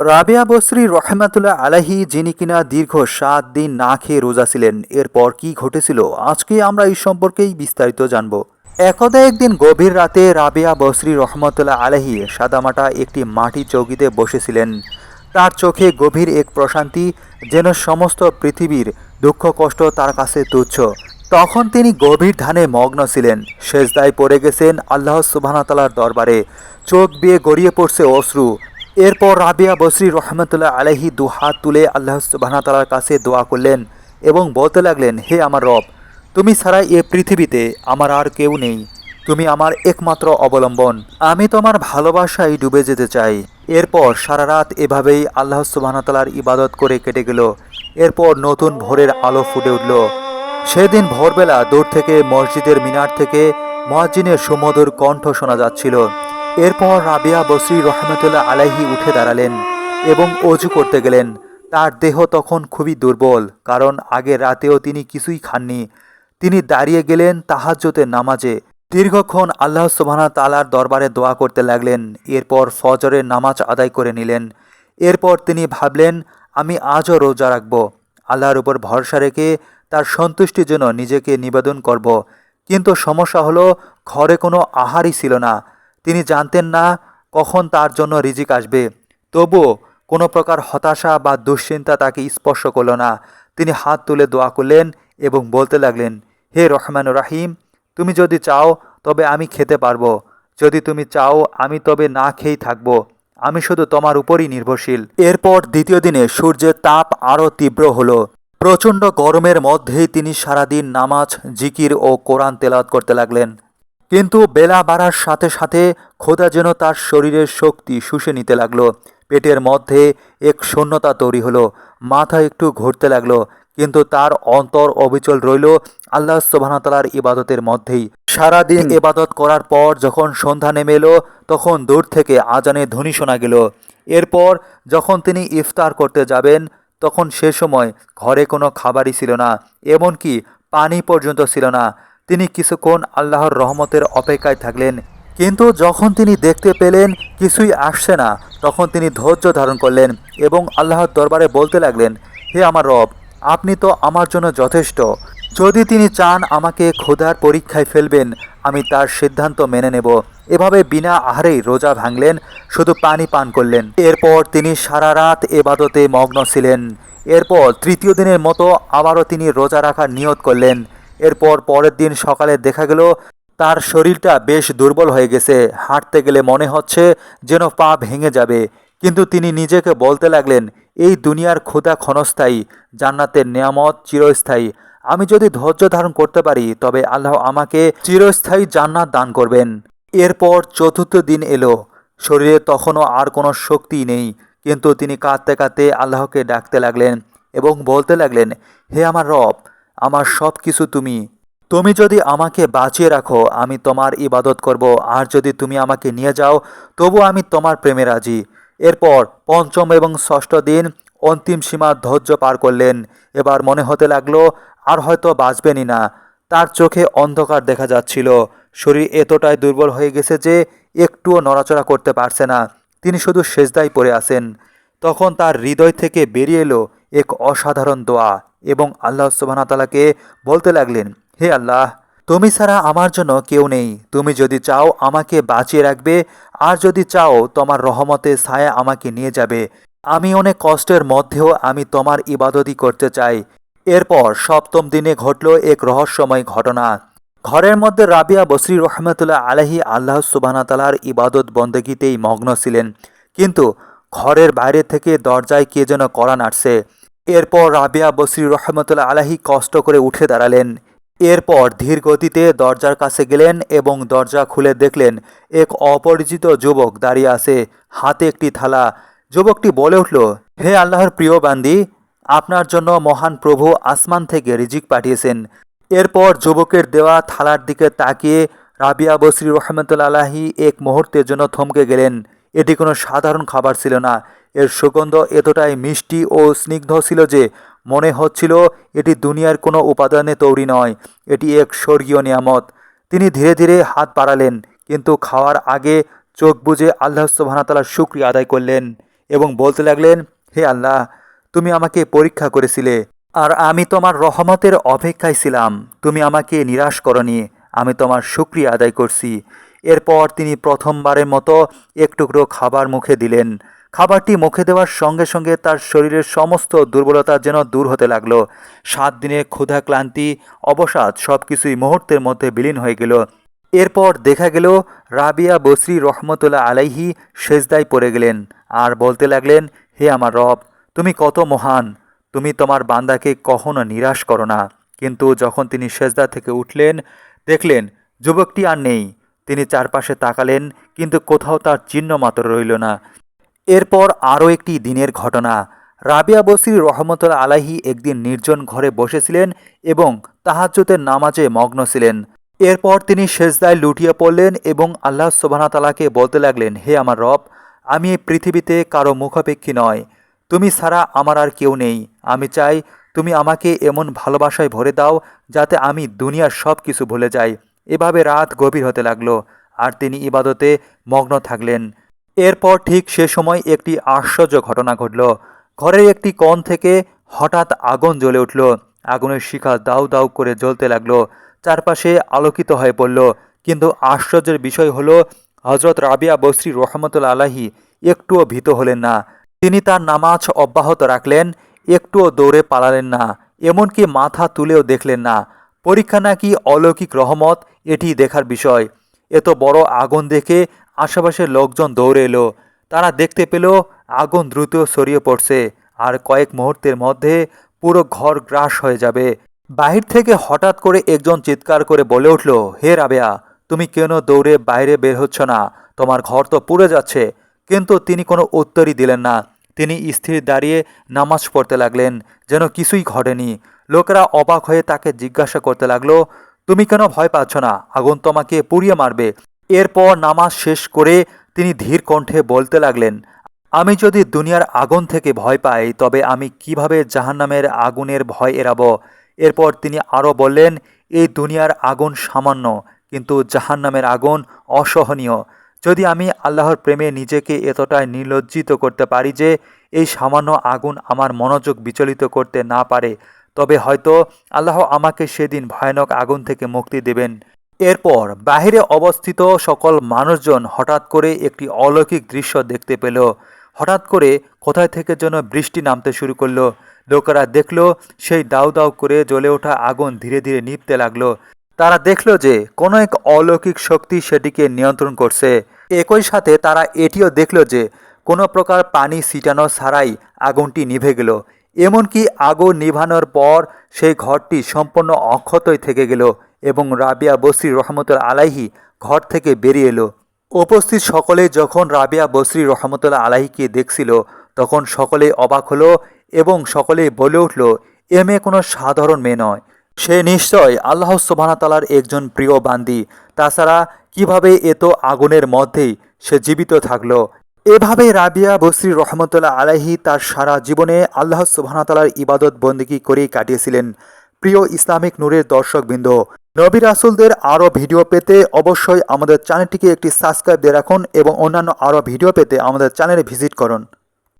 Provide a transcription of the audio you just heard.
রাবেয়া বসরি রহমাতুল্লাহ আলাহি যিনি কিনা দীর্ঘ সাত দিন না খেয়ে রোজা ছিলেন, এরপর কি ঘটেছিল, আজকে আমরা এই সম্পর্কেই বিস্তারিত জানব। একদা একদিন গভীর রাতে রাবেয়া বসরি রহমতুল্লাহ আলাহি সাদামাটা একটি মাটি চৌকিতে বসেছিলেন। তার চোখে গভীর এক প্রশান্তি, যেন সমস্ত পৃথিবীর দুঃখ কষ্ট তার কাছে তুচ্ছ। তখন তিনি গভীর ধানে মগ্ন ছিলেন। শেষদায় পড়ে গেছেন আল্লাহ সুবাহতালার দরবারে। চোখ বিয়ে গড়িয়ে পড়ছে অশ্রু। এরপর রাবিয়া বসরি রহমতুল্লাহ আলহি দু হাত তুলে আল্লাহ সুবাহতালার কাছে দোয়া করলেন এবং বলতে লাগলেন, হে আমার রব, তুমি ছাড়া এ পৃথিবীতে আমার আর কেউ নেই। তুমি আমার একমাত্র অবলম্বন। আমি তোমার ভালোবাসায় ডুবে যেতে চাই। এরপর সারা রাত এভাবেই আল্লাহ সুবাহতালার ইবাদত করে কেটে গেল। এরপর নতুন ভোরের আলো ফুটে উঠল। সেদিন ভোরবেলা দূর থেকে মসজিদের মিনার থেকে মহাজিনের সুমধুর কণ্ঠ শোনা যাচ্ছিল। এরপর রাবিয়া বসরি রহমতুল্লাহ আলাইহি উঠে দাঁড়ালেন এবং অজু করতে গেলেন। তার দেহ তখন খুবই দুর্বল, কারণ আগে রাতেও তিনি কিছুই খাননি। তিনি দাঁড়িয়ে গেলেন তাহাজ্জতের নামাজে। দীর্ঘক্ষণ আল্লাহ সুবহানা তালার দরবারে দোয়া করতে লাগলেন, এরপর ফজরের নামাজ আদায় করে নিলেন। এরপর তিনি ভাবলেন, আমি আজও রোজা রাখব। আল্লাহর উপর ভরসা রেখে তার সন্তুষ্টির জন্য নিজেকে নিবেদন করব। কিন্তু সমস্যা হলো, ঘরে কোনো আহারই ছিল না। তিনি জানতেন না কখন তার জন্য রিজিক আসবে। তবুও কোনো প্রকার হতাশা বা দুশ্চিন্তা তাকে স্পর্শ করল না। তিনি হাত তুলে দোয়া করলেন এবং বলতে লাগলেন, হে রহমান রাহিম, তুমি যদি চাও তবে আমি খেতে পারব। যদি তুমি চাও আমি তবে না খেয়েই থাকব। আমি শুধু তোমার উপরই নির্ভরশীল। এরপর দ্বিতীয় দিনে সূর্যের তাপ আরও তীব্র হলো। প্রচণ্ড গরমের মধ্যেই তিনি সারাদিন নামাজ, জিকির ও কোরআন তেলাওয়াত করতে লাগলেন। কিন্তু বেলা বাড়ার সাথে সাথে খোদা যেন তার শরীরের শক্তি শুষে নিতে লাগল। পেটের মধ্যে এক শূন্যতা তৈরি হলো মাথা একটু ঘুরতে লাগল কিন্তু তার অন্তর অবিচল রইল আল্লাহ সোবাহতালার ইবাদতের মধ্যেই। সারাদিন ইবাদত করার পর যখন সন্ধ্যা নেমে এলো তখন দূর থেকে আজানে ধ্বনি শোনা গেল। এরপর যখন তিনি ইফতার করতে যাবেন তখন সে সময় ঘরে কোনো খাবারই ছিল না এমনকি পানি পর্যন্ত ছিল না। তিনি কিছুক্ষণ আল্লাহর রহমতের অপেক্ষায় থাকলেন। কিন্তু যখন তিনি দেখতে পেলেন, কিছুই আসছে না, তখন তিনি ধৈর্য ধারণ করলেন এবং আল্লাহর দরবারে বলতে লাগলেন, হে আমার রব, আপনি তো আমার জন্য যথেষ্ট। যদি তিনি চান আমাকে ক্ষুধার পরীক্ষায় ফেলবেন, আমি তার সিদ্ধান্ত মেনে নেব। এভাবে বিনা আহারেই রোজা ভাঙলেন, শুধু পানি পান করলেন। এরপর তিনি সারা রাত এবাদতে মগ্ন ছিলেন। এরপর তৃতীয় দিনের মতো আবারও তিনি রোজা রাখার নিয়ত করলেন। এরপর পরের দিন সকালে দেখা গেল, তার শরীরটা বেশ দুর্বল হয়ে গেছে। হাঁটতে গেলে মনে হচ্ছে যেন পা ভেঙে যাবে। কিন্তু তিনি নিজেকে বলতে লাগলেন, এই দুনিয়ার ক্ষুধা ক্ষণস্থায়ী, জান্নাতের নিয়ামত চিরস্থায়ী। আমি যদি ধৈর্য ধারণ করতে পারি, তবে আল্লাহ আমাকে চিরস্থায়ী জান্নাত দান করবেন। এরপর চতুর্থ দিন এলো। শরীরে তখনও আর কোনো শক্তি নেই। কিন্তু তিনি কাঁদতে কাঁদতে আল্লাহকে ডাকতে লাগলেন এবং বলতে লাগলেন, হে আমার রব আমার সব কিছু তুমি। তুমি যদি আমাকে বাঁচিয়ে রাখো, আমি তোমার ইবাদত করব। আর যদি তুমি আমাকে নিয়ে যাও, তবু আমি তোমার প্রেমে রাজি। এরপর পঞ্চম এবং ষষ্ঠ দিন অন্তিম সীমা ধৈর্য পার করলেন। এবার মনে হতে লাগল, আর হয়তো বাঁচবেনই না। তার চোখে অন্ধকার দেখা যাচ্ছিল। শরীর এতটাই দুর্বল হয়ে গেছে যে একটুও নড়াচড়া করতে পারছে না। তিনি শুধু সেজদাই পড়ে আছেন। তখন তার হৃদয় থেকে বেরিয়ে এলো এক অসাধারণ দোয়া এবং আল্লাহ সুবাহতালাকে বলতে লাগলেন, হে আল্লাহ, তুমি ছাড়া আমার জন্য কেউ নেই। তুমি যদি চাও আমাকে বাঁচিয়ে রাখবে, আর যদি চাও তোমার রহমতে ছায়া আমাকে নিয়ে যাবে, আমি অনেক কষ্টের মধ্যেও আমি তোমার ইবাদতই করতে চাই। এরপর সপ্তম দিনে ঘটল এক রহস্যময় ঘটনা। ঘরের মধ্যে রাবিয়া বসরি রহমতুল্লাহ আলহি আল্লাহ সুবাহতালার ইবাদত বন্দেগিতেই মগ্ন ছিলেন। কিন্তু ঘরের বাইরে থেকে দরজায় কে যেন করা নাড়ছে। এরপর রাবিয়া বসরি রহমতুল্লাহ আলাহি কষ্ট করে উঠে দাঁড়ালেন। এরপর ধীর গতিতে দরজার কাছে গেলেন এবং দরজা খুলে দেখলেন এক অপরিচিত যুবক দাঁড়িয়ে আছে, হাতে একটি থালা। যুবকটি বলে উঠল, হে আল্লাহর প্রিয় বান্দি, আপনার জন্য মহান প্রভু আসমান থেকে রিজিক পাঠিয়েছেন। এরপর যুবকের দেওয়া থালার দিকে তাকিয়ে রাবিয়া বসরি রহমতুল্লা আলাহি এক মুহূর্তের জন্য থমকে গেলেন। এটি কোনো সাধারণ খাবার ছিল না। এর সুগন্ধ এতটাই মিষ্টি ও স্নিগ্ধ ছিল যে মনে হচ্ছিল এটি দুনিয়ার কোনো উপাদানে তৈরি নয়। এটি এক স্বর্গীয় নিয়ামত। তিনি ধীরে ধীরে হাত বাড়ালেন, কিন্তু খাওয়ার আগে চোখ বুজে আল্লাহ সুবাহতালার শুক্রিয়া আদায় করলেন এবং বলতে লাগলেন, হে আল্লাহ, তুমি আমাকে পরীক্ষা করেছিলে আর আমি তোমার রহমতের অপেক্ষায় ছিলাম। তুমি আমাকে নিরাশ করনি, আমি তোমার শুক্রিয়া আদায় করছি। এরপর তিনি প্রথমবারের মতো এক টুকরো খাবার মুখে দিলেন। খাবারটি মুখে দেওয়ার সঙ্গে সঙ্গে তার শরীরের সমস্ত দুর্বলতা যেন দূর হতে লাগল। সাত দিনে ক্ষুধা ক্লান্তি, অবসাদ সব কিছুই মুহূর্তের মধ্যে বিলীন হয়ে গেল। এরপর দেখা গেল, রাবিয়া বসরি রহমতুল্লাহ আলাইহি সেজদায় পড়ে গেলেন। আর বলতে লাগলেন, হে আমার রব, তুমি কত মহান। তুমি তোমার বান্দাকে কখনো নিরাশ করো না। কিন্তু যখন তিনি সেজদা থেকে উঠলেন, দেখলেন, যুবকটি আর নেই। তিনি চারপাশে তাকালেন, কিন্তু কোথাও তার চিহ্ন মাত্র রইল না। এরপর আরও একটি দিনের ঘটনা। রাবিয়া বসির রহমতুল্লা আলাহি একদিন নির্জন ঘরে বসেছিলেন এবং তাহাজ্জুদের নামাজে মগ্ন ছিলেন। এরপর তিনি সেজদায় লুটিয়ে পড়লেন এবং আল্লাহ সোবানাতালাকে বলতে লাগলেন, হে আমার রব, আমি এই পৃথিবীতে কারও মুখাপেক্ষী নয়। তুমি ছাড়া আমার আর কেউ নেই। আমি চাই তুমি আমাকে এমন ভালোবাসায় ভরে দাও যাতে আমি দুনিয়ার সব কিছু ভুলে যাই। এভাবে রাত গভীর হতে লাগল, আর তিনি ইবাদতে মগ্ন থাকলেন। এরপর ঠিক সে সময় একটি আশ্চর্য ঘটনা ঘটল। ঘরের একটি কোণ থেকে হঠাৎ আগুন জ্বলে উঠল। আগুনের শিখা দাউ দাউ করে জ্বলতে লাগল। চারপাশে আলোকিত হয়ে পড়ল। কিন্তু আশ্চর্যের বিষয় হল হজরত রাবিয়া বসরি রহমতুল আলাহি একটুও ভীত হলেন না। তিনি তার নামাজ অব্যাহত রাখলেন, একটুও দৌড়ে পালালেন না। এমনকি মাথা তুলেও দেখলেন না। পরীক্ষা নাকি অলৌকিক রহমত, এটি দেখার বিষয়। এত বড় আগুন দেখে আশেপাশের লোকজন দৌড়ে এলো। তারা দেখতে পেল আগুন দ্রুত ছড়িয়ে পড়ছে, আর কয়েক মুহূর্তের মধ্যে পুরো ঘর গ্রাস হয়ে যাবে। বাহির থেকে হঠাৎ করে একজন চিৎকার করে বলে উঠল, হে রাবেয়া, তুমি কেন দৌড়ে বাইরে বের হচ্ছ না? তোমার ঘর তো পুড়ে যাচ্ছে। কিন্তু তিনি কোনো উত্তরই দিলেন না। তিনি স্থির দাঁড়িয়ে নামাজ পড়তে লাগলেন, যেন কিছুই ঘটেনি। লোকেরা অবাক হয়ে তাকে জিজ্ঞাসা করতে লাগল, তুমি কেন ভয় পাচ্ছ না? আগুন তোমাকে পুড়িয়ে মারবে। এরপর নামাজ শেষ করে তিনি ধীর কণ্ঠে বলতে লাগলেন, আমি যদি দুনিয়ার আগুন থেকে ভয় পাই, তবে আমি কীভাবে জাহান্নামের আগুনের ভয় এড়াবো? এরপর তিনি আরও বললেন, এই দুনিয়ার আগুন সামান্য, কিন্তু জাহান্নামের আগুন অসহনীয়। যদি আমি আল্লাহর প্রেমে নিজেকে এতটাই নির্লজ্জিত করতে পারি যে, এই সামান্য আগুন আমার মনোযোগ বিচলিত করতে না পারে তবে হয়তো আল্লাহ আমাকে সেদিন ভয়ানক আগুন থেকে মুক্তি দেবেন। এরপর বাহিরে অবস্থিত সকল মানুষজন হঠাৎ করে একটি অলৌকিক দৃশ্য দেখতে পেল। হঠাৎ করে কোথায় থেকে যেন বৃষ্টি নামতে শুরু করল। লোকেরা দেখল, সেই দাউ দাউ করে জ্বলে ওঠা আগুন ধীরে ধীরে নিভতে লাগল। তারা দেখল যে কোনো এক অলৌকিক শক্তি সেটিকে নিয়ন্ত্রণ করছে। একই সাথে তারা এটিও দেখল যে কোনো প্রকার পানি ছিটানো ছাড়াই আগুনটি নিভে গেল। এমনকি আগুন নিভানোর পর সেই ঘরটি সম্পূর্ণ অক্ষতই থেকে গেল এবং রাবিয়া বসরি রহমতুল আলাইহি ঘর থেকে বেরিয়ে এলো। উপস্থিত সকলে যখন রাবিয়া বসরি রহমতুল্লাহ আলাহিকে দেখছিল, তখন সকলেই অবাক হলো এবং সকলেই বলে উঠল, এ মেয়ে কোনো সাধারণ মেয়ে নয়। সে নিশ্চয় আল্লাহ সুবাহতালার একজন প্রিয় বান্দি। তাছাড়া কীভাবে এত আগুনের মধ্যেই সে জীবিত থাকল? এভাবে রাবিয়া বসরি রহমতুল্লাহ আলাহি তার সারা জীবনে আল্লাহ সুবাহতালার ইবাদত বন্দিগি করেই কাটিয়েছিলেন। প্রিয় ইসলামিক নূরের দর্শকবৃন্দ, নবী রাসুলদের আরও ভিডিও পেতে অবশ্যই আমাদের চ্যানেলটিকে একটি সাবস্ক্রাইব দিয়ে রাখুন এবং অন্যান্য আরও ভিডিও পেতে আমাদের চ্যানেলে ভিজিট করুন।